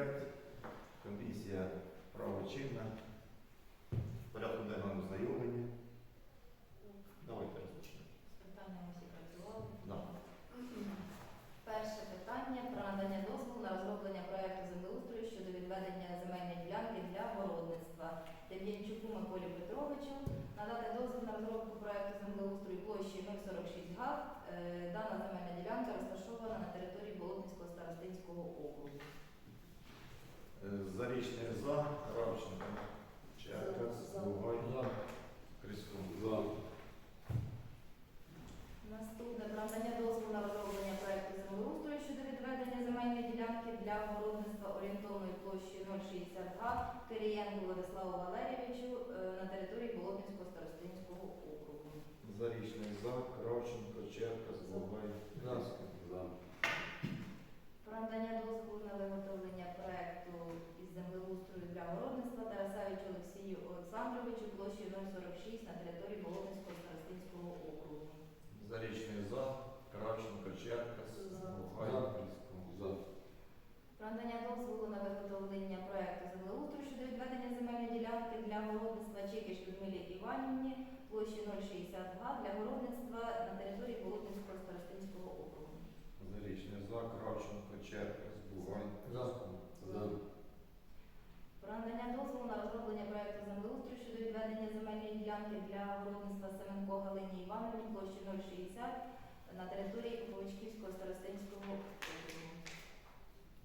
25. Комісія правочинна. Порядку денному знайомлення. Давайте розпочнемо. З питанням усі працювали. Да. Перше питання про надання дозволу на розроблення проекту землеустрою щодо відведення земельної ділянки для городництва. Дем'янчуку Миколі Петровичу надати дозвіл на розробку проекту землеустрою площею 046 га. Е, Дана земельна ділянка розташована на території Болотницького старостинського округу. Зарічний за, Кравченко, Черкас, За. Бугай, Крискун. Наступне про надання дозволу на розроблення проекту землеустрою щодо відведення земельної ділянки для городництва орієнтовною площею 060 га Кирієнку Владиславу Валерійовичу е, на території Болотницького старостинського округу. Зарічний за, Кравченко, Черкас, Бугай, Крискун. Про надання дозволу на виготовлення проекту із землеустрою для городництва Тарасевичу Олексію Олександровичу площею 046 на території Болотницького старостинського округу. Зарічний за, Кравченко, Черкас, За. Про надання дозволу на виготовлення проекту землеустрою щодо відведення земельної ділянки для городництва Чекіш Людмилі Іванівні площі 060 га для городництва на території Болотницького старостинського округу. Зарічний за, Кравченко, Черкас, Бугай, Крискун. Про надання дозволу на розроблення проекту землеустрою щодо відведення земельної ділянки для городництва Семенко Галині Івановні площі 060 на території Куповичківського старостинського округу.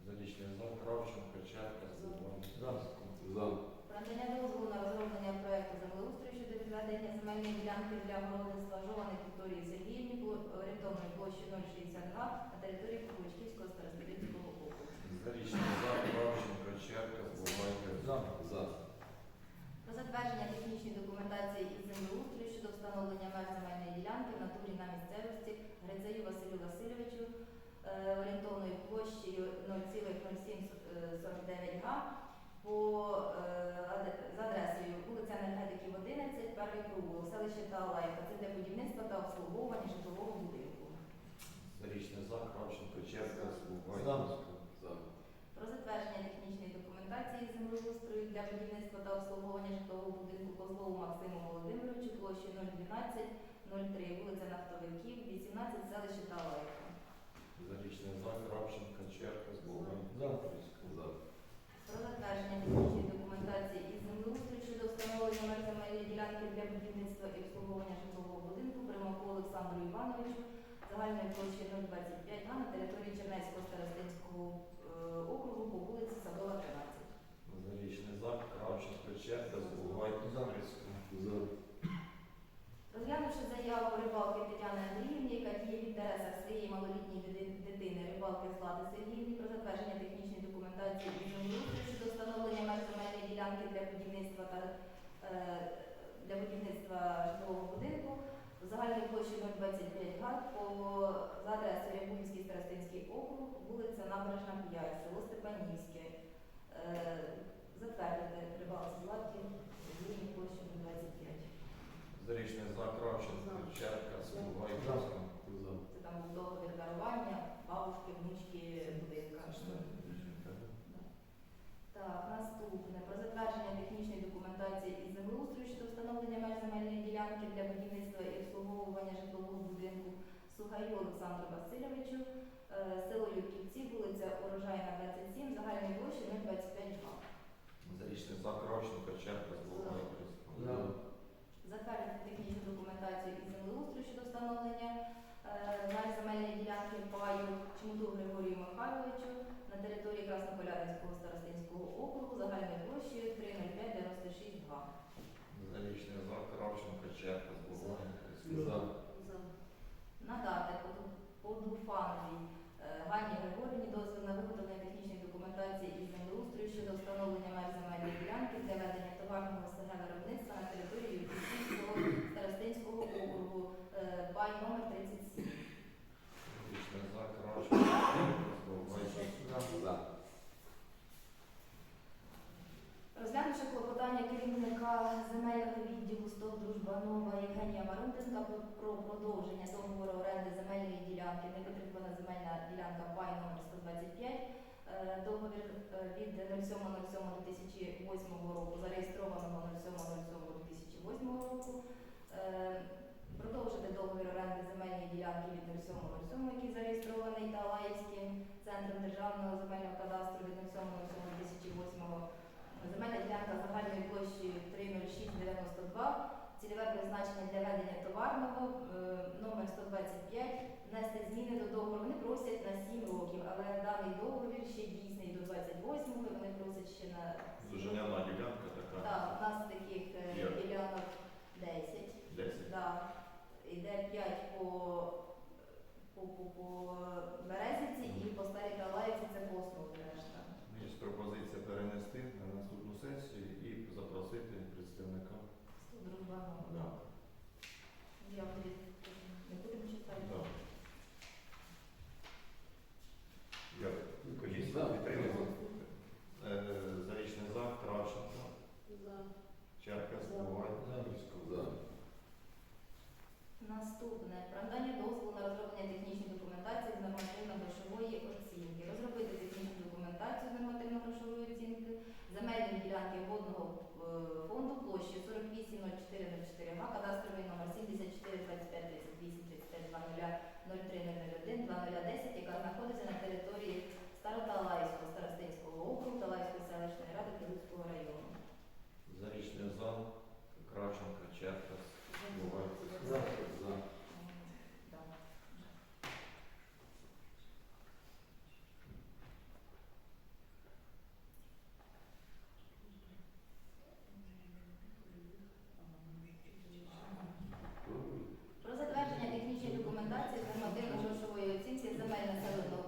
Зарічний за, Кравченко, Бугай, Крискун. Про надання дозволу на розроблення проекту землеустрою щодо відведення земельної ділянки для городництва Жованих Вікторії Сергіївні пл- орієнтовною площею 060 га на території Куповичківського старостинського округу. Зарічний за, Кравченко, Черкас, Бугай, Крискун. Про затвердження технічної документації із землеустрою щодо встановлення меж земельної ділянки в натурі на місцевості Грицею Василю Васильовичу е, орієнтовною площею 0,0749 га по е, за адресою вулиця Енергетиків 11, перший круг, селище Талайка. Це для будівництва та обслуговування житлового будинку. Зарічний за, Кравченко, Черкас, Бугай, За. Про затвердження технічної документації з землеустрою для будівництва та обслуговування житлового будинку Козлову Максиму Володимировичу площі 012 03, вулиця Нафтовиків, 18, селище Талайка. Зарічний за, Кравченко, Черкас, Бугай, За. Крискун. Про затвердження технічної документації із землеустрою щодо встановлення земельної ділянки для будівництва і обслуговування житлового будинку Примаку Олександру Івановичу загальною площею 025 га на території Чернецького старостинського За, Кравченко, Черкас, Бугай, За. Розглянувши заяву рибалки Тетяни Андріївні, яка діє в інтересах своєї малолітньої дитини рибалки Злати Сергіївні про затвердження технічної документації і щодо встановлення меж земельної ділянки для будівництва та е, для будівництва житлового будинку загальною площею 025 га по за адресою Рябунівський старостинський округ, вулиця Набережна 5, село Степанівське. Е, затвердити рибалці Златі Сергіївні площею 025. Зарічний за, Кравченко, Черкас, Бугай, За. Крискун. Це там був договір дарування бабушки, внучки, будинка. Так, наступне. Про затвердження технічної документації із землеустрою щодо встановлення меж земельної ділянки для будівництва і обслуговування житлового будинку Сугаю Олександру Васильовичу, е, село Юрківці, вулиця Урожайна, 27, загальної площі 025 Зарічний за, Кравченко, Бугай, Крискун. За. Затвердити технічну документацію із землеустрою щодо встановлення е, меж земельної ділянки паю Чмуду Григорію Михайловичу на території Краснополянського старостинського округу загальною площею 30596 га. Зарічний за, Кравченко, Черкас, Бугай, Крискун. Надати Поду- Подуфановій е, Ганні Григорівні дозвіл на виготовлення технічної документації із землеустрою щодо встановлення меж земельної ділянки для ведення товарного СГ виробництва на території Юрківського старостинського округу е, пай номер 37. Зарічний за, Кравченко, Черкас, Розглянувши клопотання керівника земельного відділу СТОВ Дружба Нова Євгенія Марутинка про- про продовження договору оренди земельної ділянки, невитримана земельна ділянка пай номер 125, е, Е, Договір е, від 07.07.2008 року, зареєстрованого 07.07.2008 року. Е, Продовжити договір оренди земельної ділянки від 07.07, який зареєстрований Талаївським центром державного земельного кадастру від 07.07.2008 Земельна ділянка загальною площею 30692, цільове призначення для ведення товарного, е, номер 125, внести зміни до договору. Вони просять на 7 років, але даний договір ще дійсний до 28-го, вони просять ще на Зоженяна ділянка така. Так, у нас таких е, ділянок 10. 10. Да. Іде 5 по, по, по, по Березівці і по Старій Талаївці це по основі решта. Є пропозиція перенести на наступну сесію і запросити представника. Дружба Да. Я буду не будемо читати. Да. Дякую. Комісія За. підтримала. Е, Зарічний за, Кравченко, Черкас, За. Бувай, За. Місько. За. Наступне про надання дозволу на розроблення технічної документації з нормативно-грошової оцінки. Розробити технічну документацію з нормативно-грошової оцінки земельної ділянки водного е, фонду площі 480404 га, кадастровий номер 74 25 38 35 00 03 2010, яка знаходиться на території Староталаївського старостинського округу Талаївської селищної ради Київського району. Зарічний за, Кравченко, Черкас, Бувай. За. За. Да. Про затвердження технічної документації з нормативно-грошової оцінки земель населеного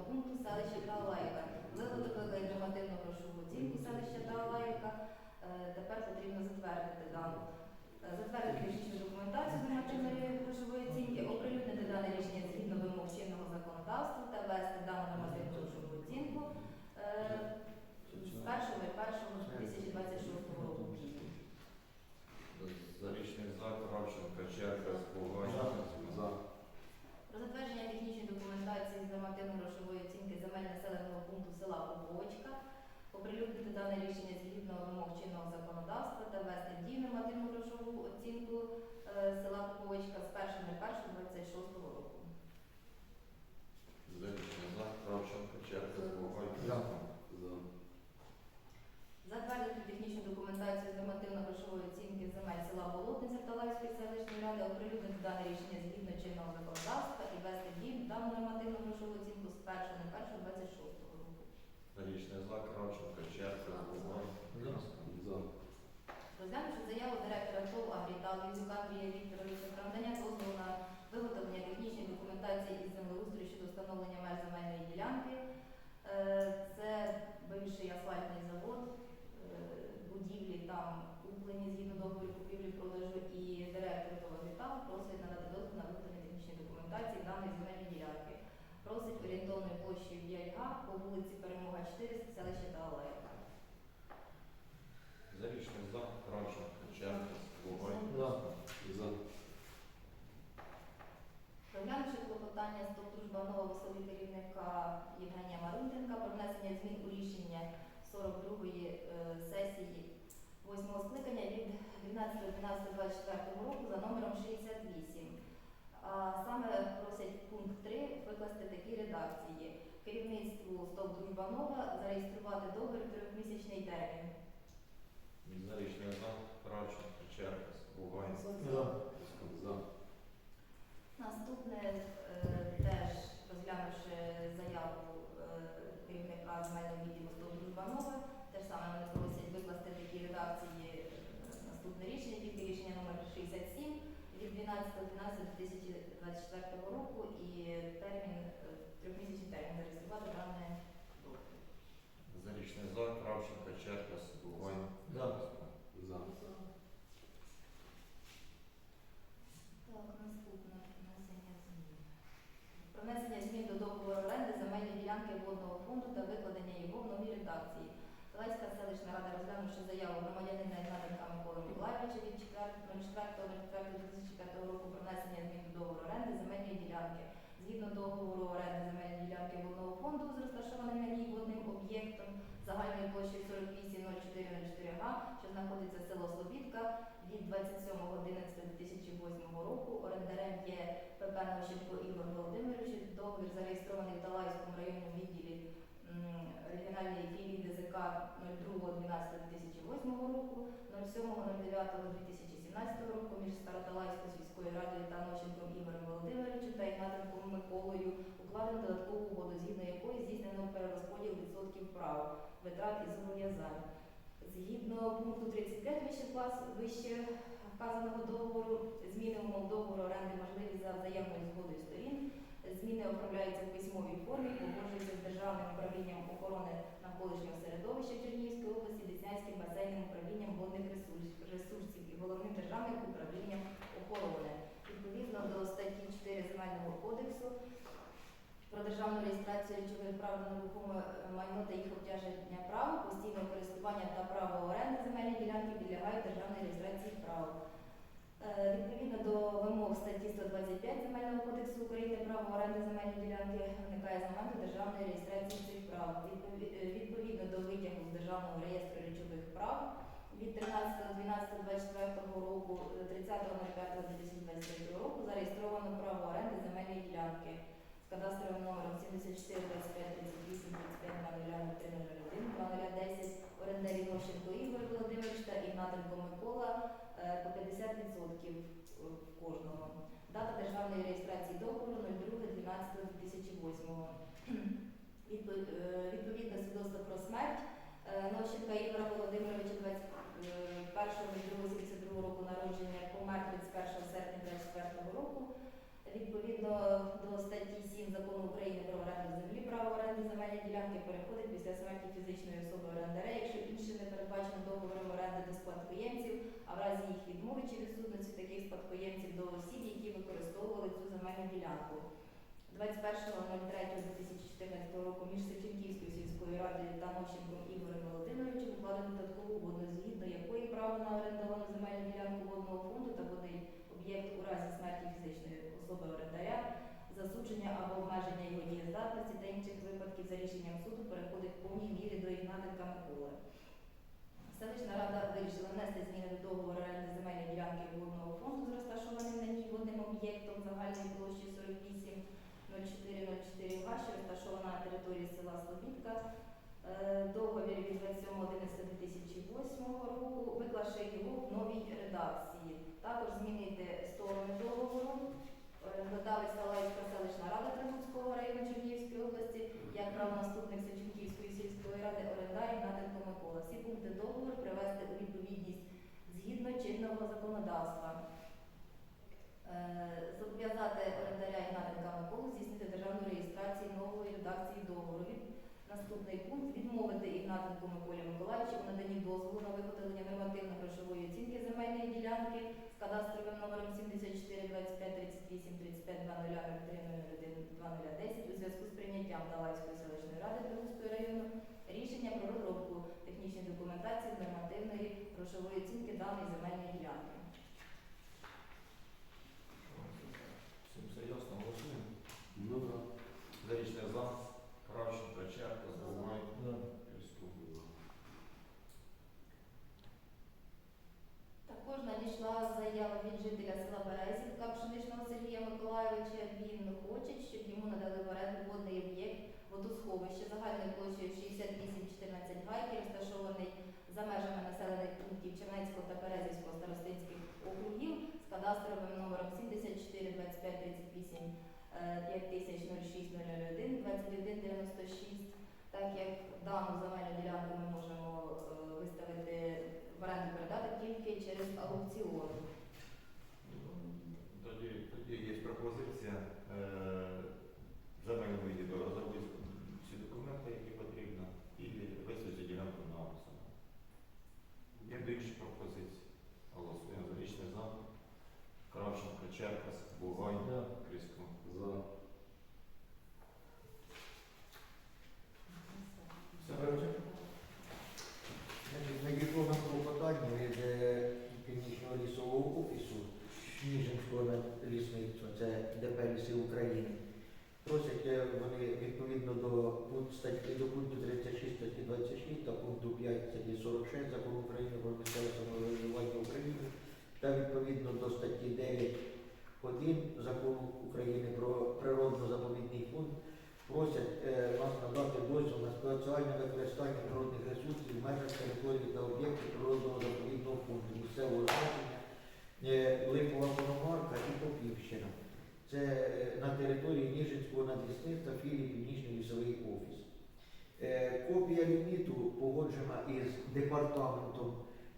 селища Талаївка. Виготовили нормативно-грошову оцінку селища Талаївка. Е, Тепер потрібно затвердити дану. Е, Затвердити технічну документацію з нормативної грошової оцінки, оприлюднити дане рішення згідно вимог чинного законодавства та ввести дану нормативну грошову оцінку е, з 1.01.2026 року. За, Кравченко, Черкас, Бувай. За. Про затвердження технічної документації з нормативно-грошової земель населеного пункту села Обочка, оприлюднити дане рішення згідно вимог чинного законодавства та вести дію нормативно-грошову оцінку е, села Поповочка з 1.01.26 року. Зарічний за, Кравченко, Черкас, Бувай. За. За. Затвердити технічну документацію з нормативно-грошової оцінки земель села Болотниця Талайської селищної ради, оприлюднити дане рішення згідно чинного законодавства і ввести в дію дану нормативно-грошову оцінку з 1.01.26 року. Зарічний за, Кравченко, Черкас, Бувай. За. За. Розглянувши заяву директора ТОВ «Агрітал» Юзюка Андрія Вікторовича про надання дозволу на виготовлення технічної документації із землеустрою щодо встановлення меж земельної ділянки. Е, Це бивший асфальтний завод, е, будівлі там куплені згідно договору купівлі-продажу і директор ТОВ «Агрітал» просить надати дозвіл на виготовлення технічної документації даної земельної ділянки. Просить орієнтовною площею 5 га по вулиці Перемога 4, селище Талаєва. Зарічний за, Кравченко, Черкас, Бувай. За. За. Розглянувши клопотання з дружба керівника Євгенія Марунтенка про внесення змін у рішення 42-ї е, сесії 8-го скликання від 12.12.24 року за номером 68. А саме просять пункт 3 викласти такі редакції. Керівництву СТОП Дружба Нова зареєструвати договір трьохмісячний термін. Зарічний за, Кравченко, Черкас, Бувай. За. Наступне е, розглянувши заяву е, керівника земельного відділу «Стол Дружба Нова», те ж саме вони просять викласти такі редакції е, наступне рішення, тільки рішення номер 67 від 12.12.2024 року і термін, е, трьохмісячний термін зареєструвати дане договір. Зарічний за, Кравченко, Черкас, Бувай. За. За. Так, наступне внесення змін до договору оренди земельної ділянки водного фонду та викладення його в новій редакції. Талайська селищна рада, розглянувши заяву громадянина Ігнатенка Миколи Миколаєвича від 04.04.2004 ну, року про внесення змін до договору оренди земельної ділянки. Згідно договору оренди земельної ділянки водного фонду з розташованим на ній водним об'єктом загальної площі 48.04.04 га, що знаходиться село Слобідка від 27.11.2008 року орендарем є ПП Нощенко Ігор Володимирович. Договір зареєстрований в Талайському районному відділі регіональної філії ДЗК 02.12.2008 року, 07.09.2017 року між Староталайською сільською радою та Нощенком Ігорем Володимировичем та Ігнатенком Миколою укладено додаткову угоду, згідно якої здійснено перерозподіл відсотків прав, витрат і зобов'язань. Згідно пункту 35 вище, клас, вище вказаного договору, зміни умов договору оренди можливі за взаємною згодою сторін. Зміни оформляються в письмовій формі, погоджуються з Державним управлінням охорони навколишнього середовища Чернігівської області, Деснянським басейним управлінням водних ресурсів і головним державним управлінням охорони. Відповідно до статті 4 Земельного кодексу про державну реєстрацію речових прав на нерухоме е, майно та їх обтяження прав, постійного користування та право оренди земельної ділянки підлягають державній реєстрації прав. Е, Відповідно до вимог статті 125 Земельного кодексу України право оренди земельної ділянки виникає з моменту державної реєстрації цих прав. Е, Відповідно до витягу з державного реєстру речових прав від 13.12.24 року до 30.05.2023 року зареєстровано право оренди земельної ділянки кадастровим номером 74 25 38 35 00 0010 орендарі Нощенко Ігор Володимирович та Ігнатенко Микола е, по 50% кожного. Дата державної реєстрації договору 02.12.2008. Відпо- е, Відповідно свідоцтво про смерть е, Нощенка Ігора Володимировича 21.02.72 Відповідно до статті 7 закону України про оренду землі, право оренди земельної ділянки переходить після смерті фізичної особи орендаря, якщо інше не передбачено договором оренди до спадкоємців, а в разі їх відмови чи відсутності таких спадкоємців до осіб, які використовували цю земельну ділянку. 21.03.2014 року між Сичинківською сільською радою та Нощенком Ігорем Володимировичем укладено додаткову угоду, згідно якої право на орендовану земельну ділянку водного фонду та водний об'єкт у разі смерті фізичної особи орендаря, засудження або обмеження його дієздатності та інших випадків за суду переходить в повній мірі до Ігнатенка Миколи. Селищна рада вирішила внести зміни до договору оренди земельної ділянки водного фонду з розташованим на ній водним об'єктом загальної площі 48 0404 га, що розташована на території села Слобідка. Е, Договір від 27.11.2008 року, виклавши його в новій редакції. Також змінити сторони договору. Орендодавець Талайська селищна рада Трибунського району Чернігівської області, як правонаступник Сичинківської сільської ради орендар Ігнатенко Микола. Всі пункти договору привести у відповідність згідно чинного законодавства. Е, Зобов'язати орендаря Ігнатенка Миколу здійснити державну реєстрацію нової редакції договору. Від Наступний пункт відмовити Ігнатенку Миколі Миколаївичу у наданні дозволу на виготовлення нормативно-грошової оцінки земельної ділянки з кадастровим номером 74 25 38 35 00 03 2010 у зв'язку з прийняттям Далайської селищної ради Прилуцького району рішення про розробку технічної документації з нормативної грошової оцінки даної земельної ділянки. Всім все ясно, голосуємо. Ну да. Зарічний за, Кравченко, Черка, Збувай, За. Кирськов. Також надійшла заява від жителя села Березівка Пшеничного Сергія Миколайовича. Він хоче, щоб йому надали в оренду водний об'єкт водосховище загальною площею 68-14 га, розташований за межами населених пунктів Чернецького та Березівського старостинських округів з кадастровим номером 74 25 38 5006 001 21 96. Так як дану земельну ділянку ми можемо е, виставити в оренду передати тільки через аукціон. Тоді, тоді є пропозиція е, відділу розробити порушує закон України про місцеве самоврядування України та відповідно до статті 9.1 закону України про природно-заповідний фонд просять е, вас надати дозвіл на спрацювання використання природних ресурсів в межах території та об'єктів природного заповідного фонду місцевого значення е, Липова Пономарка і Попівщина. Це е, на території Ніжинського надвісництва філії Північно-Лісовий Офіс. Е, Копія ліміту погоджена із департаментом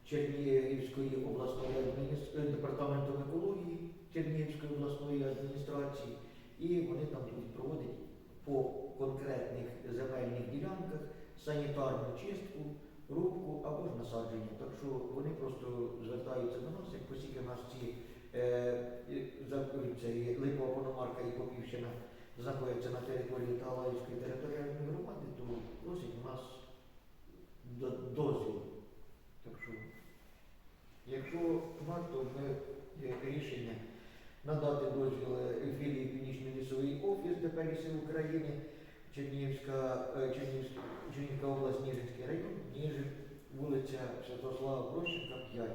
Чернігівської обласної адміністрації, департаментом екології Чернігівської обласної адміністрації, і вони там будуть проводити по конкретних земельних ділянках санітарну чистку, рубку або ж насадження. Так що вони просто звертаються до нас, як оскільки нас ці е, Липова Пономарка і Попівщина знаходяться на території Талаївської територіальної громади, то просять у нас дозвіл. Так що, якщо варто, ми е, рішення надати дозвіл е, філії Північний лісовий офіс ДП Ліси України, Чернігівська, е, Чернігівська, область, Ніжинський район, Ніжин, вулиця Святослава Прощенка, 5.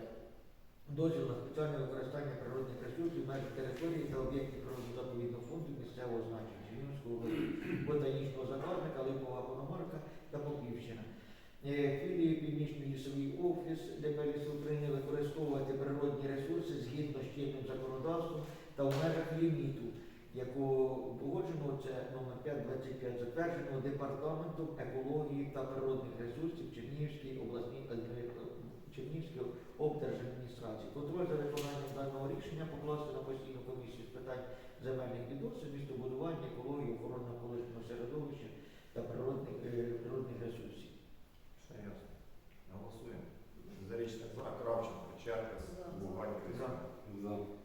Дозвіл на спеціальне використання природних ресурсів в межах території та об'єктів природно-заповідного фонду місцевого значення Області, ботанічного загарбника, Липова Пономарка та Попівщина. Е, Філії Північний лісовий офіс ДП «Ліси України використовувати природні ресурси згідно з чинним законодавством та в межах ліміту, якого погоджено це номер 525, затвердженого департаментом екології та природних ресурсів Чернігівської обласній адмі- Чернігівської обдержадміністрації. Контроль за виконанням даного рішення покласти на постійну комісію з питань земельних відносин, містобудування, екології, охорони колишнього середовища та природних, е, природних ресурсів. Все ясно. Голосуємо. Зарічник за, Кравченко, Черкас, За. За.